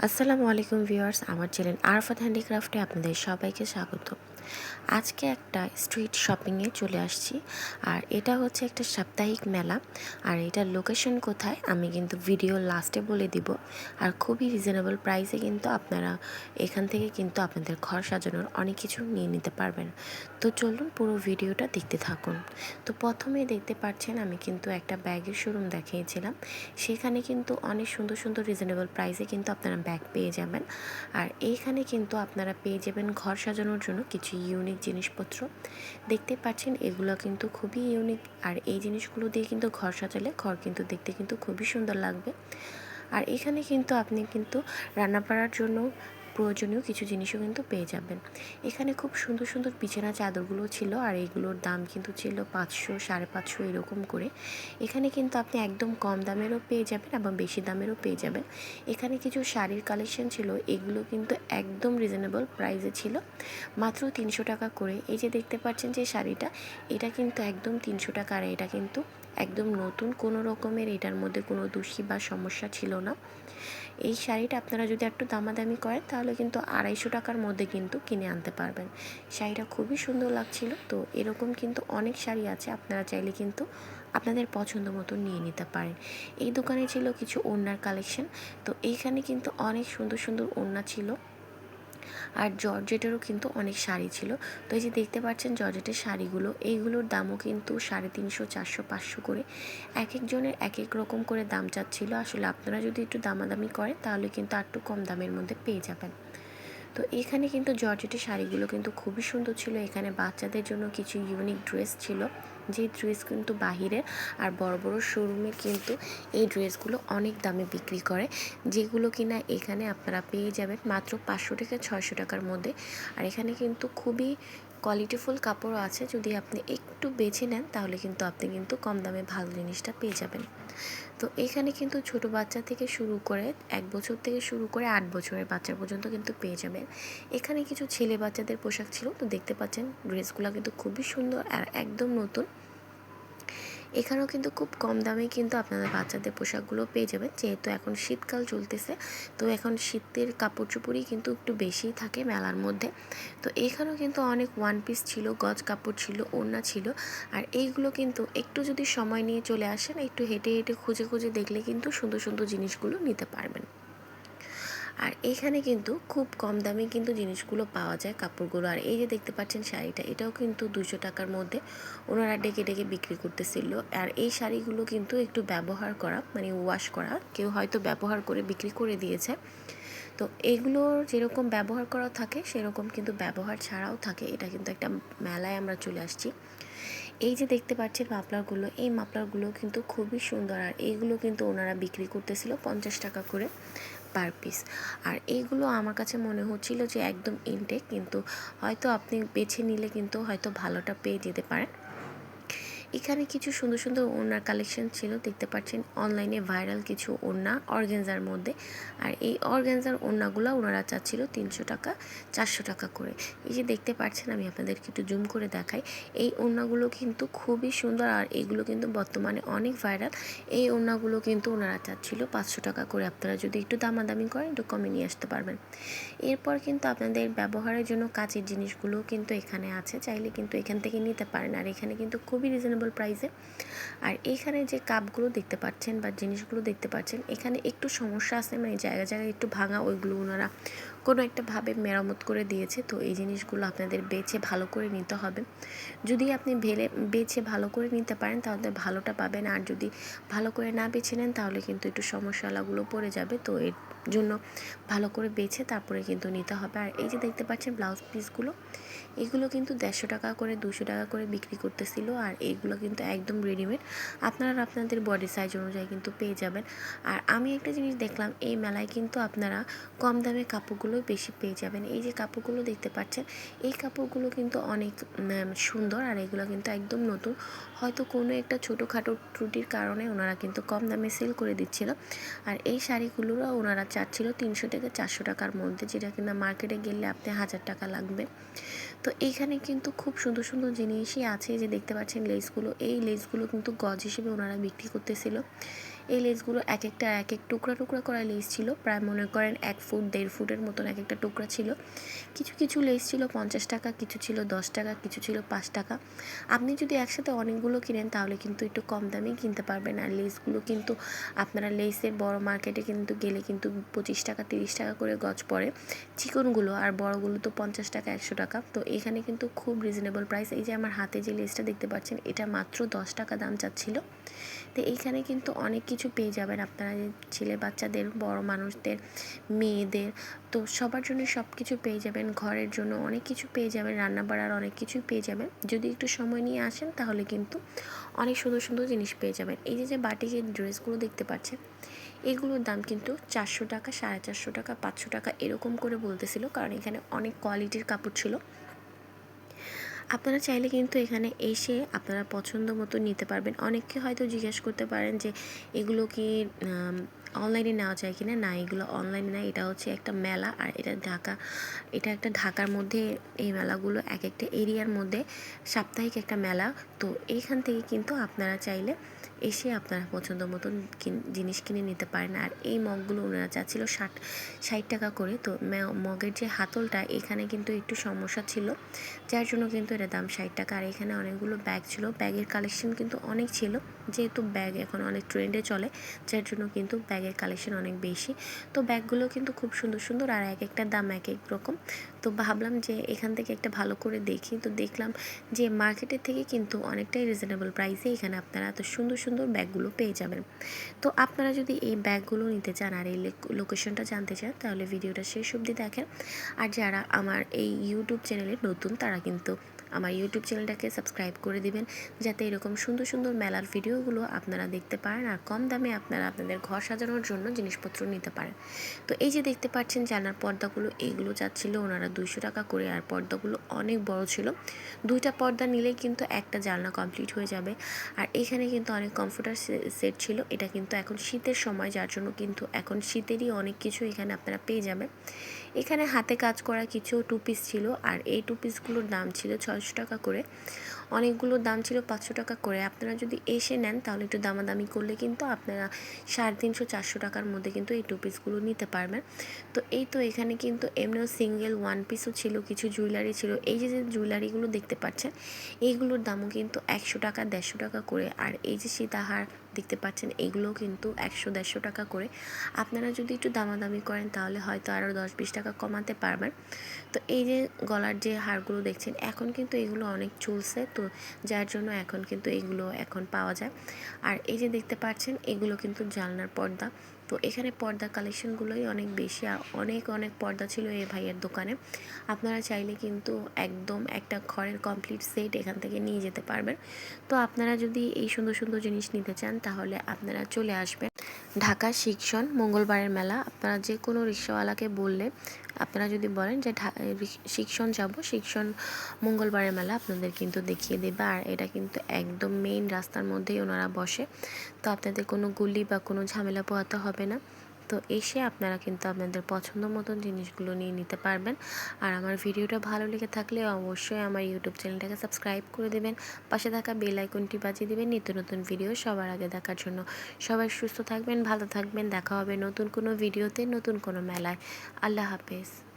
আসসালামু আলাইকুম ভিউয়ার্স আমার চ্যানেল আরফাত হ্যান্ডিক্রাফটে আপনাদের সবাইকে স্বাগত আজকে একটা স্ট্রিট শপিংয়ে চলে আসছি। আর এটা হচ্ছে একটা সাপ্তাহিক মেলা। আর এটার লোকেশন কোথায় আমি কিন্তু ভিডিও লাস্টে বলে দিব। আর খুবই রিজনেবল প্রাইসে কিন্তু আপনারা এখান থেকে কিন্তু আপনাদের ঘর সাজানোর অনেক কিছু নিয়ে নিতে পারবেন। তো চলুন পুরো ভিডিওটা দেখতে থাকুন। তো প্রথমে দেখতে পাচ্ছেন আমি কিন্তু একটা ব্যাগের শোরুম দেখিয়েছিলাম। সেখানে কিন্তু অনেক সুন্দর সুন্দর রিজনেবল প্রাইসে কিন্তু আপনারা ব্যাগ পেয়ে যাবেন। আর এইখানে কিন্তু আপনারা পেয়ে যাবেন ঘর সাজানোর জন্য কিছু ইউনিক জিনিসপত্র। দেখতে পাচ্ছেন, এগুলো কিন্তু খুবই ইউনিক আর এই জিনিসগুলো দিয়ে কিন্তু ঘর সাজালে ঘর কিন্তু দেখতে কিন্তু খুবই সুন্দর লাগবে। আর এখানে কিন্তু আপনি কিন্তু রান্না করার জন্য প্রয়োজনীয় কিছু জিনিসও কিন্তু পেয়ে যাবেন। এখানে খুব সুন্দর সুন্দর বিছানা চাদরগুলো ছিল আর এগুলোর দাম কিন্তু ছিল পাঁচশো, সাড়ে পাঁচশো এরকম করে। এখানে কিন্তু আপনি একদম কম দামেরও পেয়ে যাবেন এবং বেশি দামেরও পেয়ে যাবেন। এখানে কিছু শাড়ির কালেকশন ছিল, এগুলো কিন্তু একদম রিজনেবল প্রাইসে ছিল, মাত্র তিনশো টাকা করে। এই যে দেখতে পাচ্ছেন যে শাড়িটা, এটা কিন্তু একদম তিনশো টাকা আর এটা কিন্তু একদম নতুন, কোনো রকমের এটার মধ্যে কোনো দোষী বা সমস্যা ছিল না। এই শাড়িটা আপনারা যদি একটু দামাদামি করেন তাহলে কিন্তু আড়াইশো টাকার মধ্যে কিন্তু কিনে আনতে পারবেন। শাড়িটা খুবই সুন্দর লাগছিল, তো এরকম কিন্তু অনেক শাড়ি আছে, আপনারা চাইলে কিন্তু আপনাদের পছন্দ মতো নিয়ে নিতে পারেন। এই দোকানে ছিল কিছু ওড়নার কালেকশন তো এইখানে কিন্তু অনেক সুন্দর সুন্দর ওড়না ছিল। আর জর্জেটেরও কিন্তু অনেক শাড়ি ছিল। তো এই যে দেখতে পাচ্ছেন জর্জেটের শাড়িগুলো, এইগুলোর দামও কিন্তু সাড়ে তিনশো, চারশো, পাঁচশো করে। এক একজনের এক এক রকম করে দাম চাচ্ছিল। আসলে আপনারা যদি একটু দামাদামি করেন, তাহলে কিন্তু আর একটু কম দামের মধ্যে পেয়ে যাবেন। তো এখানে কিন্তু জর্জেটের শাড়িগুলো কিন্তু খুবই সুন্দর ছিল। এখানে বাচ্চাদের জন্য কিছু ইউনিক ড্রেস ছিল। যে ড্রেস কিন্তু বাহিরে আর বড় বড় শোরুমে কিন্তু এই ড্রেসগুলো অনেক দামে বিক্রি করে, যেগুলো কিনা এখানে আপনারা পেয়ে যাবেন মাত্র পাঁচশো থেকে ছয়শো টাকার মধ্যে। আর এখানে কিন্তু খুবই কোয়ালিটিফুল কাপড়ও আছে, যদি আপনি একটু বেছে নেন তাহলে কিন্তু আপনি কিন্তু কম দামে ভালো জিনিসটা পেয়ে যাবেন। তো এখানে কিন্তু ছোট বাচ্চা থেকে শুরু করে এক বছর থেকে শুরু করে আট বছরের বাচ্চা পর্যন্ত কিন্তু পেয়ে যাবেন। এখানে কিছু ছেলে বাচ্চাদের পোশাক ছিল, তো দেখতে পাচ্ছেন ড্রেসগুলো কিন্তু খুবই সুন্দর আর একদম নতুন। এখানেও কিন্তু খুব কম দামে কিন্তু আপনারা বাচ্চাদের পোশাকগুলো পেয়ে যাবেন। যেহেতু এখন শীতকাল চলতেছে, তো এখন শীতের কাপড় চোপড়ই কিন্তু একটু বেশিই থাকে মেলার মধ্যে। তো এখানেও কিন্তু অনেক ওয়ান পিস ছিল, গজ কাপড় ছিল, ওড়না ছিল। আর এইগুলো কিন্তু একটু যদি সময় নিয়ে চলে আসেন, একটু হেঁটে হেঁটে খুঁজে খুঁজে দেখলে কিন্তু সুন্দর সুন্দর জিনিসগুলো নিতে পারবেন। আর এখানে কিন্তু খুব কম দামে কিন্তু জিনিসগুলো পাওয়া যায় কাপড়গুলো। আর এই যে দেখতে পাচ্ছেন শাড়িটা, এটাও কিন্তু দুশো টাকার মধ্যে ওনারা ডেকে ডেকে বিক্রি করতেছিল। আর এই শাড়িগুলো কিন্তু একটু ব্যবহার করা মানে ওয়াশ করা, কেউ হয়তো ব্যবহার করে বিক্রি করে দিয়েছে। তো এগুলোর যেরকম ব্যবহার করা থাকে, সেরকম কিন্তু ব্যবহার ছাড়াও থাকে। এটা কিন্তু একটা মেলায় আমরা চলে আসছি। এই যে দেখতে পাচ্ছেন মাপলারগুলো এই মাপলারগুলো কিন্তু খুবই সুন্দর। আর এইগুলো কিন্তু ওনারা বিক্রি করতেছিল পঞ্চাশ টাকা করে। Per piece. আর এইগুলো আমার কাছে মনে হচ্ছিল যে একদম ইনটেক কিন্তু হয়তো আপনি বেছে নিলে কিন্তু হয়তো ভালোটা পেয়ে যেতে পারেন। এখানে কিছু সুন্দর সুন্দর ওড়নার কালেকশন ছিল, দেখতে পাচ্ছেন। অনলাইনে ভাইরাল কিছু ওড়না অর্গেনজার মধ্যে। আর এই অর্গেনজার ওড়নাগুলো ওনারা চাচ্ছিল তিনশো টাকা, চারশো টাকা করে। এই যে দেখতে পাচ্ছেন, আমি আপনাদেরকে একটু জুম করে দেখাই। এই ওড়নাগুলো কিন্তু খুবই সুন্দর, আর এগুলো কিন্তু বর্তমানে অনেক ভাইরাল এই ওড়নাগুলো কিন্তু ওনারা চাচ্ছিল পাঁচশো টাকা করে। আপনারা যদি একটু দামাদামি করেন, একটু কমে নিয়ে আসতে পারবেন। এরপর কিন্তু আপনাদের ব্যবহারের জন্য কাচের জিনিসগুলো কিন্তু এখানে আছে। চাইলে কিন্তু এখান থেকে নিতে পারেন। আর এখানে কিন্তু খুবই রিজনেবল রিজনেবল প্রাইসে আর এখানে যে কাপগুলো দেখতে পাচ্ছেন বা জিনিসগুলো দেখতে পাচ্ছেন, এখানে একটু সমস্যা আছে মানে জায়গা জায়গায় একটু ভাঙা, ওইগুলো ওনারা কোনো একটা ভাবে মেরামত করে দিয়েছে। তো এই জিনিসগুলো আপনাদের বেছে ভালো করে নিতে হবে। যদি আপনি ভেলে, বেছে ভালো করে নিতে পারেন, তাহলে ভালোটা পাবেন। আর যদি ভালো করে না বেছে নেন, তাহলে কিন্তু একটু সমস্যাগুলো পড়ে যাবে। তো এর জন্য ভালো করে বেছে তারপরে কিন্তু নিতে হবে। আর এই যে দেখতে পাচ্ছেন ব্লাউজ পিসগুলো, এগুলো কিন্তু দেড়শো টাকা করে দুশো টাকা করে বিক্রি করতেছিল। আর এইগুলো কিন্তু একদম রেডিমেড আপনারা আপনাদের বডি সাইজ অনুযায়ী কিন্তু পেয়ে যাবেন। আর আমি একটা জিনিস দেখলাম, এই মেলায় কিন্তু আপনারা কম দামে কাপড়গুলো বেশি পেয়ে যাবেন। এই যে কাপড়গুলো দেখতে পাচ্ছেন, এই কাপড়গুলো কিন্তু অনেক সুন্দর। আর এগুলো কিন্তু একদম নতুন। হয়তো কোনো একটা ছোটোখাটো ত্রুটির কারণে ওনারা কিন্তু কম দামে সেল করে দিচ্ছিল। আর এই শাড়িগুলোরও ওনারা চাচ্ছিল তিনশো থেকে চারশো টাকার মধ্যে, যেটা কিনা মার্কেটে গেলে আপনি হাজার টাকা লাগবে। তো এইখানে কিন্তু খুব সুন্দর সুন্দর জিনিসই আছে যে দেখতে পাচ্ছেন লেসগুলো এই লেসগুলো কিন্তু গজ হিসেবে ওনারা বিক্রি করতেছিল। এই লেসগুলো এক একটা, এক এক টুকরা টুকরা করা লেস ছিল। প্রায় মনে করেন এক ফুট, দেড় ফুটের মতন এক একটা টুকরা ছিল। কিছু কিছু লেস ছিল পঞ্চাশ টাকা, কিছু ছিল দশ টাকা, কিছু ছিল পাঁচ টাকা। আপনি যদি একসাথে অনেকগুলো কিনেন, তাহলে কিন্তু একটু কম দামেই কিনতে পারবেন। আর লেসগুলো কিন্তু আপনারা লেসের বড় মার্কেটে কিন্তু গেলে কিন্তু পঁচিশ টাকা, তিরিশ টাকা করে গজ পড়ে। চিকনগুলো আর বড়গুলো তো পঞ্চাশ টাকা, একশো টাকা। তো এখানে কিন্তু খুব রিজনেবল প্রাইস এই যে আমার হাতে যে লেসটা দেখতে পাচ্ছেন, এটা মাত্র দশ টাকা দাম চাচ্ছিল। তো এইখানে কিন্তু অনেক কিছু পেয়ে যাবেন আপনারা যে ছেলে বাচ্চাদের, বড় মানুষদের, মেয়েদের। তো সবার জন্য সব কিছু পেয়ে যাবেন, ঘরের জন্য অনেক কিছু পেয়ে যাবেন রান্না বাড়ার অনেক কিছুই পেয়ে যাবেন। যদি একটু সময় নিয়ে আসেন তাহলে কিন্তু অনেক সুন্দর সুন্দর জিনিস পেয়ে যাবেন। এই যে যে বাটিকের ড্রেসগুলো দেখতে পাচ্ছেন, এগুলোর দাম কিন্তু চারশো টাকা, সাড়ে চারশো টাকা, পাঁচশো টাকা এরকম করে বলতেছিল। কারণ এখানে অনেক কোয়ালিটির কাপড় ছিল। আপনারা চাইলে কিন্তু এখানে এসে আপনারা পছন্দ মতো নিতে পারবেন। অনেককে হয়তো জিজ্ঞেস করতে পারেন যে, এগুলো কি অনলাইনে নেওয়া যায় কিনা? না, এগুলো অনলাইনে নেয় এটা হচ্ছে একটা মেলা আর এটা ঢাকা, এটা একটা ঢাকার মধ্যে এই মেলাগুলো এক একটা এরিয়ার মধ্যে সাপ্তাহিক একটা মেলা। তো এইখান থেকে কিন্তু আপনারা চাইলে এসে আপনারা পছন্দ মতন জিনিস কিনে নিতে পারেন। আর এই মগগুলো ওনারা চাচ্ছিল ষাট ষাট টাকা করে। তো মগের যে হাতলটা, এখানে কিন্তু একটু সমস্যা ছিল। যার জন্য কিন্তু এটা দাম ষাট টাকা। আর এখানে অনেকগুলো ব্যাগ ছিল। ব্যাগের কালেকশন কিন্তু অনেক ছিল। যেহেতু ব্যাগ এখন অনেক ট্রেন্ডে চলে, যার জন্য কিন্তু ব্যাগের কালেকশন অনেক বেশি। তো ব্যাগগুলো কিন্তু খুব সুন্দর সুন্দর আর এক একটা দাম এক এক রকম। তো ভাবলাম যে এখান থেকে একটা ভালো করে দেখি। তো দেখলাম যে মার্কেটের থেকে কিন্তু অনেকটাই রিজনেবল প্রাইসে এখানে আপনারা এত সুন্দর সুন্দর ব্যাগগুলো পেয়ে যাবেন। তো আপনারা যদি এই ব্যাগগুলো নিতে চান আর এই লোকেশনটা জানতে চান, তাহলে ভিডিওটা শেষ অবধি দেখেন। আর যারা আমার এই ইউটিউব চ্যানেলে নতুন, তারা কিন্তু আমার ইউটিউব চ্যানেলটাকে সাবস্ক্রাইব করে দিবেন, যাতে এরকম সুন্দর সুন্দর মেলার ভিডিওগুলো আপনারা দেখতে পারেন আর কম দামে আপনারা আপনাদের ঘর সাজানোর জন্য জিনিসপত্র নিতে পারেন। তো এই যে দেখতে পাচ্ছেন জানার পর্দাগুলো, এইগুলো যাচ্ছিল ওনারা দুইশো টাকা করে আর পর্দাগুলো অনেক বড় ছিল। দুইটা পর্দা নিলেই কিন্তু একটা জানলা কমপ্লিট হয়ে যাবে। আর এখানে কিন্তু অনেক কমফোর্টার সেট ছিল। এটা কিন্তু এখন শীতের সময়, যার জন্য কিন্তু এখন শীতেরই অনেক কিছু এখানে আপনারা পেয়ে যাবেন। এখানে হাতে কাজ করা কিছু টু পিস ছিল আর এই টু পিসগুলোর দাম ছিল ছয়শো টাকা করে। অনেকগুলোর দাম ছিল পাঁচশো টাকা করে। আপনারা যদি এসে নেন, তাহলে একটু দামাদামি করলে কিন্তু আপনারা সাড়ে তিনশো, চারশো টাকার মধ্যে কিন্তু এই টু পিসগুলো নিতে পারবেন। তো এই তো এখানে কিন্তু এমনিও সিঙ্গেল ওয়ান পিসও ছিল, কিছু জুয়েলারি ছিল। এই যে যে জুয়েলারিগুলো দেখতে পাচ্ছেন, এইগুলোর দামও কিন্তু একশো টাকা, দেড়শো টাকা করে। আর এই যে সীতাহার দেখতে পাচ্ছেন, এগুলোও কিন্তু একশো, দেড়শো টাকা করে। আপনারা যদি একটু দামাদামি করেন, তাহলে হয়তো আরও দশ, বিশ টাকা কমাতে পারবেন। তো এই যে গলার যে হারগুলো দেখছেন, এখন কিন্তু এগুলো অনেক চলছে। তো যার জন্য এখন কিন্তু এগুলো এখন পাওয়া যায়। আর এই যে দেখতে পাচ্ছেন, এগুলো কিন্তু জানলার পর্দা। তো এখানে পর্দা কালেকশনগুলোই অনেক বেশি, আর অনেক অনেক পর্দা ছিল এই ভাইয়ের দোকানে। আপনারা চাইলে কিন্তু একদম একটা ঘরের কমপ্লিট সেট এখান থেকে নিয়ে যেতে পারবেন। তো আপনারা যদি এই সুন্দর সুন্দর জিনিস নিতে চান, তাহলে আপনারা চলে আসবেন। ঢাকা শিক্ষণ মঙ্গলবারের মেলা। আপনারা যে কোনো রিক্সাওয়ালাকে বললে আপনারা যদি বলেন যে শিক্ষণ যাব, শিক্ষণ মঙ্গলবারের মেলা আপনাদের কিন্তু দেখিয়ে দেবে। আর এটা কিন্তু একদম মেইন রাস্তার মধ্যেই ওনারা বসে। তো আপনাদের কোনো গুলি বা কোনো ঝামেলা পোহাতে হবে না। তো এসে আপনারা কিন্তু আপনাদের পছন্দ মতন জিনিসগুলো নিয়ে নিতে পারবেন। আর আমার ভিডিওটা ভালো লেগে থাকলে অবশ্যই আমার ইউটিউব চ্যানেলটাকে সাবস্ক্রাইব করে দেবেন। পাশে থাকা বেল আইকনটি বাজিয়ে দেবেন নিত্য নতুন ভিডিও সবার আগে দেখার জন্য। সবাই সুস্থ থাকবেন, ভালো থাকবেন। দেখা হবে নতুন কোনো ভিডিওতে, নতুন কোনো মেলায়। আল্লাহ হাফেজ।